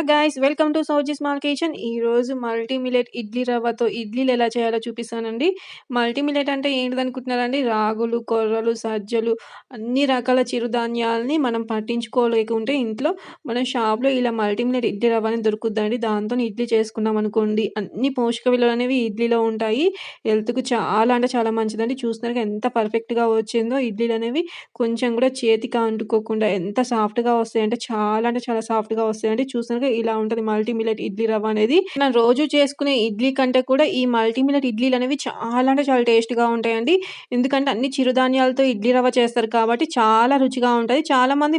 Hello guys welcome to Sowji small kitchen ఈరోజు multi millet idli రవ్వతో ఇడ్లీలు ఎలా చేయాలో చూపిస్తానండి. మల్టీమిలెట్ అంటే ఏంటిదనుకుంటున్నారండి రాగులు కొర్రలు సజ్జలు అన్ని రకాల చిరుధాన్యాలని మనం పట్టించుకోలేకుంటే ఇంట్లో మనం షాప్లో ఇలా మల్టీమిలెట్ ఇడ్లీ రవ్వ అనేది దొరుకుద్దండి దాంతో ఇడ్లీ చేసుకున్నాం అనుకోండి అన్ని పోషక విలువలు అనేవి ఇడ్లీలో ఉంటాయి. హెల్త్కు చాలా అంటే చాలా మంచిదండి. చూస్తున్నారు ఎంత పర్ఫెక్ట్గా వచ్చిందో ఇడ్లీలు అనేవి. కొంచెం కూడా చేతికి అంటుకోకుండా ఎంత సాఫ్ట్గా వస్తాయంటే చాలా అంటే చాలా సాఫ్ట్గా వస్తాయండి. చూసినాక ఇలా ఉంటుంది. మల్టీమిలెట్ ఇడ్లీ రవ్వ అనేది మనం రోజు చేసుకునే ఇడ్లీ కంటే కూడా ఈ మల్టీమిలెట్ ఇడ్లీలు అనేవి చాలా అంటే చాలా టేస్ట్గా ఉంటాయండి. ఎందుకంటే అన్ని చిరుధాన్యాలతో ఇడ్లీ రవ్వ చేస్తారు కాబట్టి చాలా రుచిగా ఉంటుంది. చాలా మంది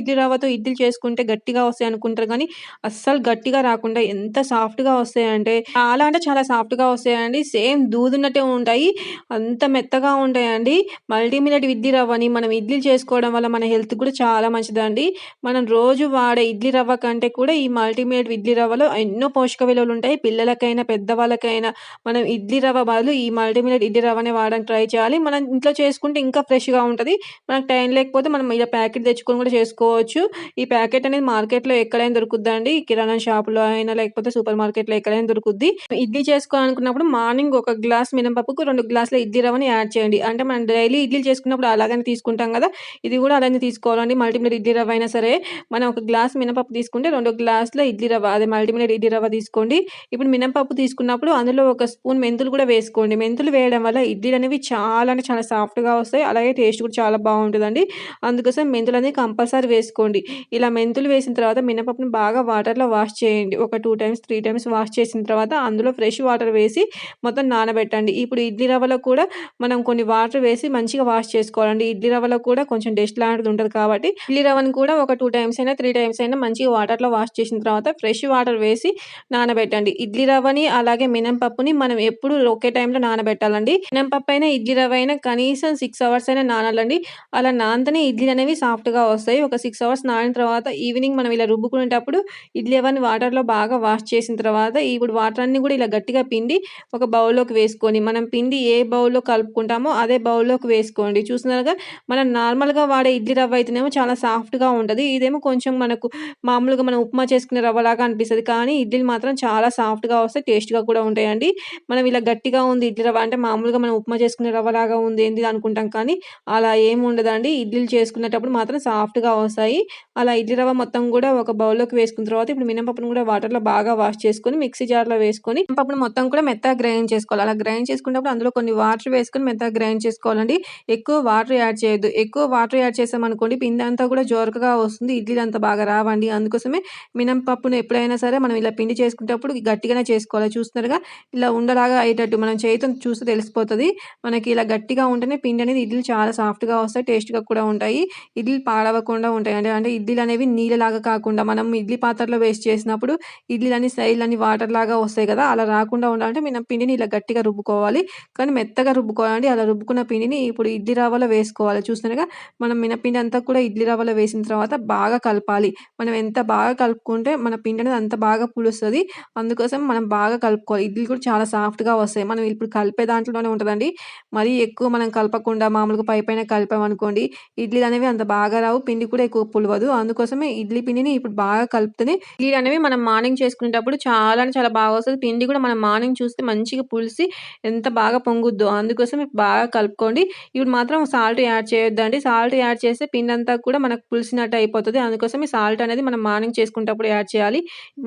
ఇడ్లీ రవ్వతో ఇడ్లీ చేసుకుంటే గట్టిగా వస్తాయి అనుకుంటారు కానీ అస్సలు గట్టిగా రాకుండా ఎంత సాఫ్ట్గా వస్తాయంటే చాలా అంటే చాలా సాఫ్ట్గా వస్తాయండి. సేమ్ దూదున్నట్టే ఉంటాయి. అంత మెత్తగా ఉంటాయండి. మల్టీమిలెట్ ఇడ్లీ రవ్వని మనం ఇడ్లీ చేసుకోవడం వల్ల మన హెల్త్ కూడా చాలా మంచిదండి. మనం రోజు వాడే ఇడ్లీ రవ్వ కంటే కూడా ఈ ఈ మల్టీమేడ్ ఇడ్లీ రవ్వలో ఎన్నో పోషక విలువలు ఉంటాయి. పిల్లలకైనా పెద్దవాళ్ళకైనా మనం ఇడ్లీ రవ్వ బదులు ఈ మల్టీమేట్ ఇడ్లీ రవ్వనే వాడడానికి ట్రై చేయాలి. మనం ఇంట్లో చేసుకుంటే ఇంకా ఫ్రెష్గా ఉంటుంది. మనకు టైం లేకపోతే మనం ఇలా ప్యాకెట్ తెచ్చుకొని కూడా చేసుకోవచ్చు. ఈ ప్యాకెట్ అనేది మార్కెట్లో ఎక్కడైనా దొరుకుద్దండి కిరాణా షాపులో అయినా లేకపోతే సూపర్ మార్కెట్లో ఎక్కడైనా దొరుకుద్ది. ఇడ్లీ చేసుకోవాలనుకున్నప్పుడు మార్నింగ్ ఒక గ్లాస్ మినపప్పుకు రెండు గ్లాసుల ఇడ్లీ రవ్వని యాడ్ చేయండి. అంటే మనం డైలీ ఇడ్లీ చేసుకున్నప్పుడు అలాగనే తీసుకుంటాం కదా. ఇది కూడా అలానే తీసుకోవాలండి. మల్టీమీడియట్ ఇడ్లీ రవ్వ అయినా సరే. మనం ఒక గ్లాస్ మినపప్పు తీసుకుంటే రెండు గ్లాస్లో ఇడ్లీ రవ్వ అదే మల్టీమీడియట్ ఇడ్లీ రవ్వ తీసుకోండి. ఇప్పుడు మినపప్పు తీసుకున్నప్పుడు అందులో ఒక స్పూన్ మెంతులు కూడా వేసుకోండి. మెంతులు వేయడం వల్ల ఇడ్లీలు అనేవి చాలా అంటే చాలా సాఫ్ట్గా వస్తాయి. అలాగే టేస్ట్ కూడా చాలా బాగుంటుందండి. అందుకోసం మెంతులు అనేది కంపల్సరీ వేసుకోండి. ఇలా మెంతులు వేసిన తర్వాత మినపప్పును బాగా వాటర్లో వాష్ చేయండి. ఒక two times three times wash చేసిన తర్వాత అందులో ఫ్రెష్ వాటర్ వేసి మొత్తం నానబెట్టండి. ఇప్పుడు ఇడ్లీ రవ్వలో కూడా మనం కొన్ని వాటర్ వేసి మంచిగా వాష్ చేసుకోవాలండి. ఇడ్లీ రవ్వలో కూడా కొంచెం డస్ట్ లాంటిది ఉంటుంది కాబట్టి ఇడ్లీ రవ్వను కూడా ఒక టూ టైమ్స్ అయినా త్రీ టైమ్స్ అయినా మంచిగా వాటర్లో వాష్ చేసిన తర్వాత ఫ్రెష్ వాటర్ వేసి నానబెట్టండి. ఇడ్లీ రవ్వని అలాగే మినపప్పుని మనం ఎప్పుడు ఒకే టైంలో నానబెట్టాలండి. మినపప్పు అయినా ఇడ్లీ రవ్వ అయినా కనీసం సిక్స్ అవర్స్ అయినా నానాలండి. అలా నానితేనే ఇడ్లీ అనేవి సాఫ్ట్గా వస్తాయి. ఒక సిక్స్ అవర్స్ నానిన తర్వాత ఈవినింగ్ మనం ఇలా రుబ్బుకునేటప్పుడు ఇడ్లీ అవన్నీ వాటర్లో బాగా వాష్ చేసిన తర్వాత ఇప్పుడు వాటర్ అన్ని కూడా ఇలా గట్టిగా పిండి ఒక బౌల్లోకి వేసుకొని మనం పిండి ఏ బౌల్లో కలుపుకుంటామో అదే బౌల్లోకి వేసుకోండి. చూసినారుగా మనం నార్మల్గా వాడే ఇడ్లీ రవ్వ అయితేనేమో చాలా సాఫ్ట్గా ఉంటుంది. ఇదేమో కొంచెం మనకు మామూలుగా మనం ఉప్మా చేసుకునే రవ్వలాగా అనిపిస్తుంది. కానీ ఇడ్లీలు మాత్రం చాలా సాఫ్ట్గా వస్తాయి టేస్ట్గా కూడా ఉంటాయండి. మనం ఇలా గట్టిగా ఉంది ఇడ్లీ రవ్వ అంటే మామూలుగా మనం ఉప్మా చేసుకునే రవ్వలాగా ఉంది ఏంది అనుకుంటాం. కానీ అలా ఏమి ఉండదండి. ఇడ్లీలు చేసుకునేటప్పుడు మాత్రం సాఫ్ట్గా వస్తాయి. అలా ఇడ్లీ రవ్వ మొత్తం కూడా ఒక బౌల్లోకి వేసుకున్న తర్వాత ఇప్పుడు మినపప్పును కూడా వాటర్లో బాగా వాష్ చేసుకొని మిక్సీ జార్లో వేసుకొని మినపప్పును మొత్తం కూడా మెత్తగా గ్రైండ్ చేసుకోవాలి. అలా గ్రైండ్ చేసుకున్నప్పుడు అందులో కొన్ని వాటర్ వేసుకొని మెత్తగా గ్రైండ్ చేసుకోవాలండి. ఎక్కువ వాటర్ యాడ్ చేయొద్దు. ఎక్కువ వాటర్ యాడ్ చేసామనుకోండి పిండి అంతా కూడా జోరకగా వస్తుంది. ఇడ్లీలు అంత బాగా రావండి. అందుకోసమే మినపప్పును ఎప్పుడైనా సరే మనం ఇలా పిండి చేసుకునేటప్పుడు గట్టిగానే చేసుకోవాలి. చూస్తున్నారుగా ఇలా ఉండలాగా అయ్యేటట్టు మనం చేతితో చూస్తే తెలిసిపోతుంది. మనకి ఇలా గట్టిగా ఉంటేనే పిండి అనేది ఇడ్లీ చాలా సాఫ్ట్గా వస్తాయి టేస్ట్గా కూడా ఉంటాయి. ఇడ్లీ పాడవకుండా ఉంటాయి. అంటే అంటే ఇడ్లీలు అనేవి నీళ్ళలాగా కాకుండా మనం ఇడ్లీ పాత్రలో వేస్ట్ చేసినప్పుడు ఇడ్లీలు అని సైడ్లు వాటర్ లాగా వస్తాయి కదా అలా రాకుండా ఉండాలంటే మనం పిండిని ఇలా గట్టిగా రుబ్బుకోవాలి. కానీ మెత్తగా రుబ్బుకోవాలండి. అలా రుబ్బుకున్న పిండిని ఇప్పుడు ఇడ్లీ రవ్వలో వేసుకోవాలి. చూస్తున్నారుగా మనం మినపిండి అంతా కూడా ఇడ్లీ రవ్వలో వేసిన తర్వాత బాగా కలపాలి. మనం ఎంత బాగా కలుపుకుంటే మన పిండి అనేది అంత బాగా పులుస్తుంది. అందుకోసం మనం బాగా కలుపుకోవాలి. ఇడ్లీ కూడా చాలా సాఫ్ట్గా వస్తాయి. మనం ఇప్పుడు కలిపే దాంట్లోనే ఉంటుందండి. మరీ ఎక్కువ మనం కలపకుండా మామూలుగా పై పైన కలిపామనుకోండి ఇడ్లీలు అనేవి అంత బాగా రావు. పిండి కూడా ఎక్కువ పులవదు. అందుకోసమే ఇడ్లీ పిండిని ఇప్పుడు బాగా కలుపుతుంది ఇడ్లీ అనేవి మనం మార్నింగ్ చేసుకునేటప్పుడు చాలా చాలా బాగా వస్తుంది. పిండి కూడా మనం మార్నింగ్ చూస్తే మంచిగా పులిసి ఎంత బాగా పొంగుద్దో అందుకోసం బాగా కలుపుకోండి. ఇప్పుడు మాత్రం సాల్ట్ యాడ్ చేయొద్దండి. సాల్ట్ యాడ్ చేస్తే పిండి అంతా కూడా మనకు పులిసినట్టు అయిపోతుంది. అందుకోసం ఈ సాల్ట్ అనేది మనం మార్నింగ్ అప్పుడు యాడ్ చేయాలి.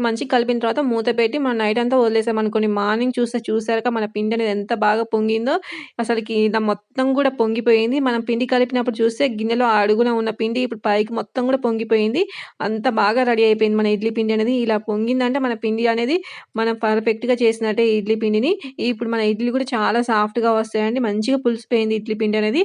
మంచిగా కలిపిన తర్వాత మూత పెట్టి మనం నైట్ అంతా వదిలేసామనుకోండి మార్నింగ్ చూస్తే చూసాక మన పిండి అనేది ఎంత బాగా పొంగిందో. అసలుకి మొత్తం కూడా పొంగిపోయింది. మనం పిండి కలిపినప్పుడు చూస్తే గిన్నెలో అడుగున ఉన్న పిండి ఇప్పుడు పైకి మొత్తం కూడా పొంగిపోయింది. అంత బాగా రెడీ అయిపోయింది మన ఇడ్లీ పిండి అనేది. ఇలా పొంగిందంటే మన పిండి అనేది మనం పర్ఫెక్ట్గా చేసినట్టే ఇడ్లీ పిండిని. ఇప్పుడు మన ఇడ్లీ కూడా చాలా సాఫ్ట్గా వస్తాయండి. మంచిగా పులిసిపోయింది ఇడ్లీ పిండి అనేది.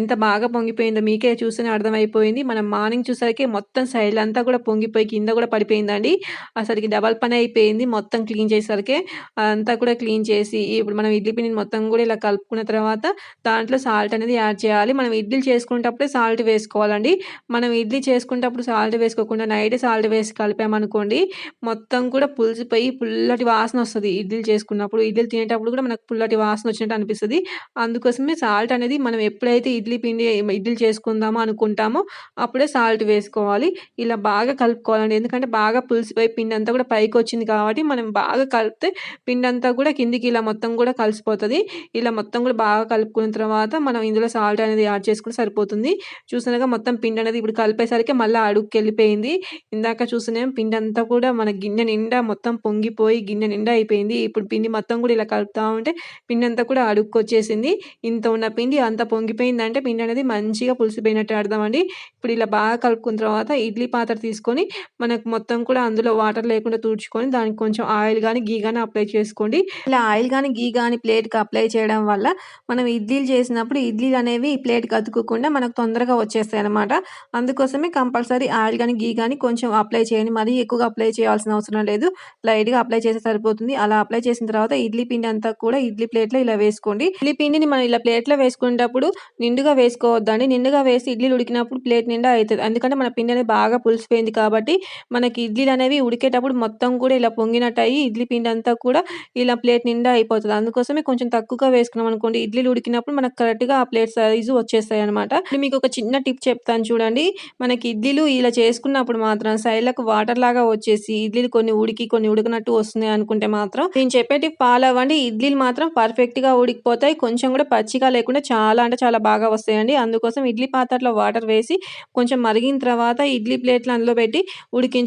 ఎంత బాగా పొంగిపోయిందో మీకే చూస్తేనే అర్థమైపోయింది. మనం మార్నింగ్ చూసరికి మొత్తం సైడ్ అంతా కూడా పొంగిపోయి కింద కూడా పడిపోయిందండి. అసలుకి డబల్ పని అయిపోయింది మొత్తం క్లీన్ చేసేసరికి. అంతా కూడా క్లీన్ చేసి ఇప్పుడు మనం ఇడ్లీ పిండిని మొత్తం కూడా ఇలా కలుపుకున్న తర్వాత దాంట్లో సాల్ట్ అనేది యాడ్ చేయాలి. మనం ఇడ్లీ చేసుకునేటప్పుడే సాల్ట్ వేసుకోవాలండి. మనం ఇడ్లీ చేసుకునేటప్పుడు సాల్ట్ వేసుకోకుండా నైట్ సాల్ట్ వేసి కలిపామనుకోండి మొత్తం కూడా పులిసిపోయి పుల్లటి వాసన వస్తుంది ఇడ్లీలు చేసుకున్నప్పుడు. ఇడ్లీలు తినేటప్పుడు కూడా మనకు పుల్లటి వాసన వచ్చినట్టు అనిపిస్తుంది. అందుకోసమే సాల్ట్ అనేది మనం ఎప్పుడైతే ఇడ్లీ పిండి ఇడ్లీలు చేసుకుందామో అనుకుంటామో అప్పుడే సాల్ట్ వేసుకోవాలి. ఇలా బాగా కలుపుకోవాలండి. ఎందుకంటే ఎందుకంటే బాగా పులిసిపోయి పిండి అంతా కూడా పైకి వచ్చింది కాబట్టి మనం బాగా కలిపితే పిండి అంతా కూడా కిందికి ఇలా మొత్తం కూడా కలిసిపోతుంది ఇలా మొత్తం కూడా బాగా కలుపుకున్న తర్వాత మనం ఇందులో సాల్ట్ అనేది యాడ్ చేసుకుంటే సరిపోతుంది. చూసినాక మొత్తం పిండి అనేది ఇప్పుడు కలిపేసరికి మళ్ళీ అడుగుకి వెళ్ళిపోయింది ఇందాక చూసినాం పిండి అంతా కూడా మన గిన్నె నిండా మొత్తం పొంగిపోయి గిన్నె నిండా అయిపోయింది. ఇప్పుడు పిండి మొత్తం కూడా ఇలా కలుపుతా ఉంటే పిండి అంతా కూడా అడుక్కొచ్చేసింది. ఇంత ఉన్న పిండి అంత పొంగిపోయిందంటే పిండి అనేది మంచిగా పులిసిపోయినట్టు అర్థం అండి. ఇప్పుడు ఇలా బాగా కలుపుకున్న తర్వాత ఇడ్లీ పాత్ర తీసుకొని మనకు మొత్తం కూడా అందులో వాటర్ లేకుండా తుడుచుకొని దానికి కొంచెం ఆయిల్ కానీ గీ కానీ అప్లై చేసుకోండి. ఇలా ఆయిల్ కానీ గీ కానీ ప్లేట్‌కి అప్లై చేయడం వల్ల మనం ఇడ్లీలు చేసినప్పుడు ఇడ్లీలు అనేవి ప్లేట్‌కి అతుకోకుండా మనకు తొందరగా వచ్చేస్తాయి అనమాట అందుకోసమే కంపల్సరీ ఆయిల్ కానీ గీ కానీ కొంచెం అప్లై చేయండి. మరీ ఎక్కువగా అప్లై చేయాల్సిన అవసరం లేదు. లైట్‌గా అప్లై చేస్తే సరిపోతుంది. అలా అప్లై చేసిన తర్వాత ఇడ్లీ పిండి అంతా కూడా ఇడ్లీ ప్లేట్‌లో ఇలా వేసుకోండి. ఇడ్లీ పిండిని మనం ఇలా ప్లేట్‌లో వేసుకునేటప్పుడు నిండుగా వేసుకోవద్దండి. నిండుగా వేసి ఇడ్లీలు ఉడికినప్పుడు ప్లేట్ నిండా అవుతుంది ఎందుకంటే మన పిండి అనేది బాగా పులిసిపోయింది కాబట్టి మనకి ఇడ్లీలు అనేవి ఉడికేటప్పుడు మొత్తం కూడా ఇలా పొంగినట్టు అయ్యి ఇడ్లీ పిండి అంతా కూడా ఇలా ప్లేట్ నిండా అయిపోతుంది అందుకోసమే కొంచెం తక్కువగా వేసుకున్నాం అనుకోండి ఇడ్లీలు ఉడికినప్పుడు మనకు కరెక్ట్‌గా ఆ ప్లేట్ సైజు వచ్చేస్తాయి అనమాట మీకు ఒక చిన్న టిప్ చెప్తాను చూడండి. మనకి ఇడ్లీలు ఇలా చేసుకున్నప్పుడు మాత్రం సైడ్‌లకు వాటర్ లాగా వచ్చేసి ఇడ్లీలు కొన్ని ఉడికి, కొన్ని ఉడకనట్టు వస్తున్నాయి అనుకుంటే మాత్రం నేను చెప్పేటి ఫాలో అవ్వండి. ఇడ్లీలు మాత్రం పర్ఫెక్ట్‌గా ఉడికిపోతాయి. కొంచెం కూడా పచ్చిగా లేకుండా చాలా అంటే చాలా బాగా వస్తాయండి. అందుకోసం ఇడ్లీ పాత్రలో వాటర్ వేసి కొంచెం మరిగిన తర్వాత ఇడ్లీ ప్లేట్‌లు అందులో పెట్టి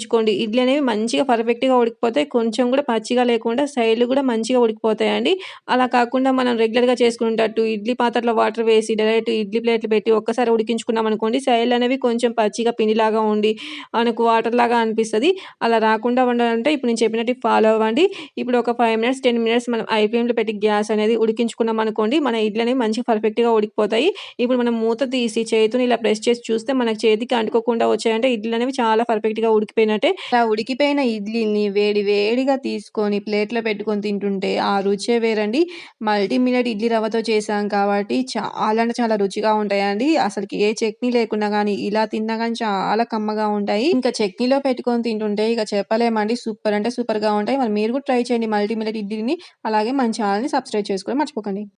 ఉడికించుకోండి. ఇడ్లీ అనేవి మంచిగా పర్ఫెక్ట్‌గా ఉడికిపోతాయి. కొంచెం కూడా పచ్చిగా లేకుండా సైడ్‌లు కూడా మంచిగా ఉడికిపోతాయండి. అలా కాకుండా మనం రెగ్యులర్‌గా చేసుకునేటట్టు ఇడ్లీ పాత్రలో వాటర్ వేసి డైరెక్ట్ ఇడ్లీ ప్లేట్‌లు పెట్టి ఒక్కసారి ఉడికించుకున్నాం అనుకోండి సైడ్‌లు అనేవి కొంచెం పచ్చిగా పిండిలాగా ఉండి మనకు వాటర్ లాగా అనిపిస్తుంది అలా రాకుండా ఉండాలంటే ఇప్పుడు నేను చెప్పినట్టు ఫాలో అవ్వండి. ఇప్పుడు ఒక ఫైవ్ మినిట్స్, 10 మినిట్స్ మనం హై ఫ్లేమ్‌లో పెట్టి గ్యాస్ అనేది ఉడికించుకున్నాం అనుకోండి మన ఇడ్లీ అనేవి మంచిగా పర్ఫెక్ట్‌గా ఉడికిపోతాయి. ఇప్పుడు మనం మూత తీసి చేతిని ఇలా ప్రెస్ చేసి చూస్తే మనకు చేతికి అంటుకోకుండా వచ్చాయంటే ఇడ్లీ అనేవి చాలా పర్ఫెక్ట్‌గా ఉడికిపోయినట్టే. అలా ఉడికిపోయిన ఇడ్లీని వేడి వేడిగా తీసుకొని ప్లేట్‌లో పెట్టుకొని తింటుంటే ఆ రుచే వేరండి. మల్టీ మిల్లెట్ ఇడ్లీ రవ్వతో చేసాం కాబట్టి చాలా అంటే చాలా రుచిగా ఉంటాయండి. అసలుకి ఏ చట్నీ లేకున్నా కానీ ఇలా తిన్నా కానీ చాలా కమ్మగా ఉంటాయి. ఇంకా చట్నీలో పెట్టుకొని తింటుంటే ఇక చెప్పలేమండి. సూపర్ అంటే సూపర్‌గా ఉంటాయి. మరి మీరు కూడా ట్రై చేయండి మల్టీ మిల్లెట్ ఇడ్లీని. అలాగే మన ఛానల్ని సబ్స్క్రైబ్ చేసుకోవడం మర్చిపోకండి.